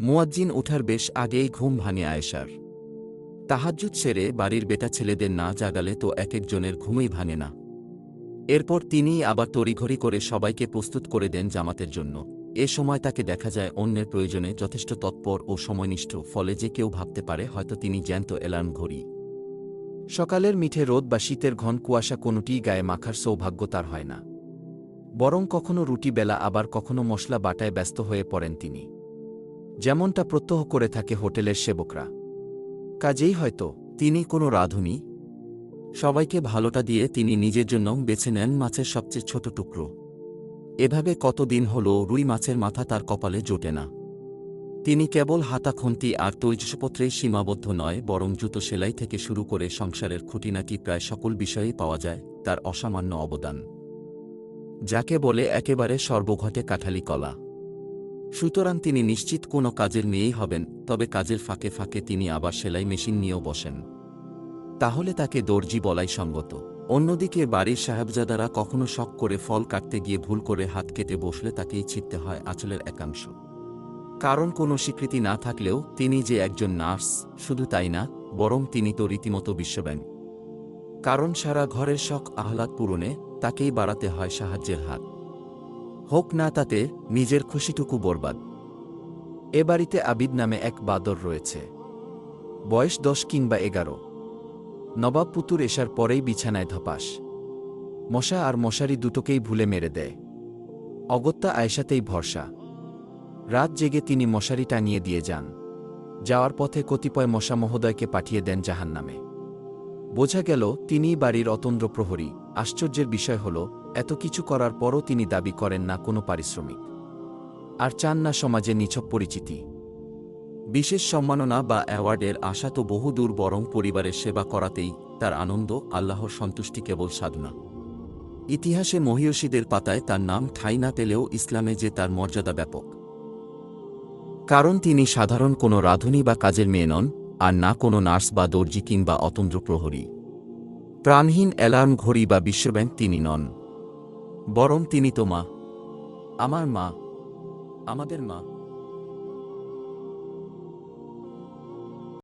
মুয়াজ্জিন ওঠার বেশ আগেই ঘুম ভাঙে আয়েশার। তাহাজ্জুদ সেরে বাড়ির বেটা ছেলেদের না জাগালে তো এক একজনের ঘুমই ভাঙে না। এরপর তিনিই আবার তড়িঘড়ি করে সবাইকে প্রস্তুত করে দেন জামাতের জন্য। এ সময় তাকে দেখা যায় অন্যের প্রয়োজনে যথেষ্ট তৎপর ও সময়নিষ্ঠ, ফলে যে কেউ ভাবতে পারে হয়তো তিনি জ্যান্ত এলার্ম ঘড়ি। সকালের মিঠে রোদ বা শীতের ঘন কুয়াশা কোনোটিই গায়ে মাখার সৌভাগ্য তার হয় না। বরং কখনো রুটি বেলা আবার কখনো মশলা বাটায় ব্যস্ত হয়ে পড়েন তিনি। যেমনটা প্রত্যহ করে থাকে হোটেলের সেবকরা। কাজেই হয়তো তিনি কোনো রাঁধুনি। সবাইকে ভালোটা দিয়ে তিনি নিজের জন্য বেছে নেন মাছের সবচেয়ে ছোট টুকরো। এভাবে কতদিন হল রুই মাছের মাথা তার কপালে জোটে না। তিনি কেবল হাতা খুন্তি আর তৈজসপত্রেই সীমাবদ্ধ নয়, বরং জুতো সেলাই থেকে শুরু করে সংসারের খুঁটিনাটি প্রায় সকল বিষয়েই পাওয়া যায়, তার অসামান্য অবদান। যাকে বলে একেবারে সর্বঘটে কাঠালি কলা। সুতরাং তিনি নিশ্চিত কোনো কাজের মেয়েই হবেন, তবে কাজের ফাঁকে ফাঁকে তিনি আবার সেলাই মেশিন নিয়েও বসেন। তাহলে তাকে দর্জি বলাই সঙ্গত। অন্যদিকে বাড়ির সাহেবজাদারা কখনো শখ করে ফল কাটতে গিয়ে ভুল করে হাত কেটে বসলে তাকেই ছিটতে হয় আঁচলের একাংশ। কারণ কোনো স্বীকৃতি না থাকলেও তিনি যে একজন নার্স, শুধু তাই না, বরং তিনি তো রীতিমতো বিশ্বব্যাংক কারণ সারা ঘরের শখ আহ্লাদ পূরণে তাকেই বাড়াতে হয় সাহায্যের হাত। হোক না তাতে নিজের খুশিটুকু বরবাদ। এ বাড়িতে আবিদ নামে এক বাদর রয়েছে। বয়স দশ কিংবা এগারো। নবাব পুতুর এসার পরেই বিছানায় ধপাস। মশা আর মশারি দুটোকেই ভুলে মেরে দেয়। অগত্যা আয়েশাতেই ভরসা। রাত জেগে তিনি মশারি টানিয়ে দিয়ে যান। যাওয়ার পথে কতিপয় মশা মহোদয়কে পাঠিয়ে দেন জাহান্নামে। বোঝা গেল, তিনিই বাড়ির অতন্দ্র প্রহরী আশ্চর্যের বিষয় হল এত কিছু করার পরও তিনি দাবি করেন না কোনো পারিশ্রমিক। আর চান না সমাজে নিছক পরিচিতি। বিশেষ সম্মাননা বা অ্যাওয়ার্ডের আশা তো বহুদূর বরং পরিবারের সেবা করাতেই তার আনন্দ, আল্লাহর সন্তুষ্টি কেবল সাধনা। ইতিহাসে মহিয়সীদের পাতায় তার নাম ঠাঁই না পেলেও ইসলামে যে তার মর্যাদা ব্যাপক। কারণ তিনি সাধারণ কোনো রাঁধুনি বা কাজের মেয়ে নন, আর না কোনো নার্স বা দর্জি কিংবা অতন্দ্র প্রহরী। প্রাণহীন অ্যালার্ম ঘড়ি বা বিশ্বব্যাংক তিনি নন। বরং তিনি তো মা। আমার মা। আমাদের মা।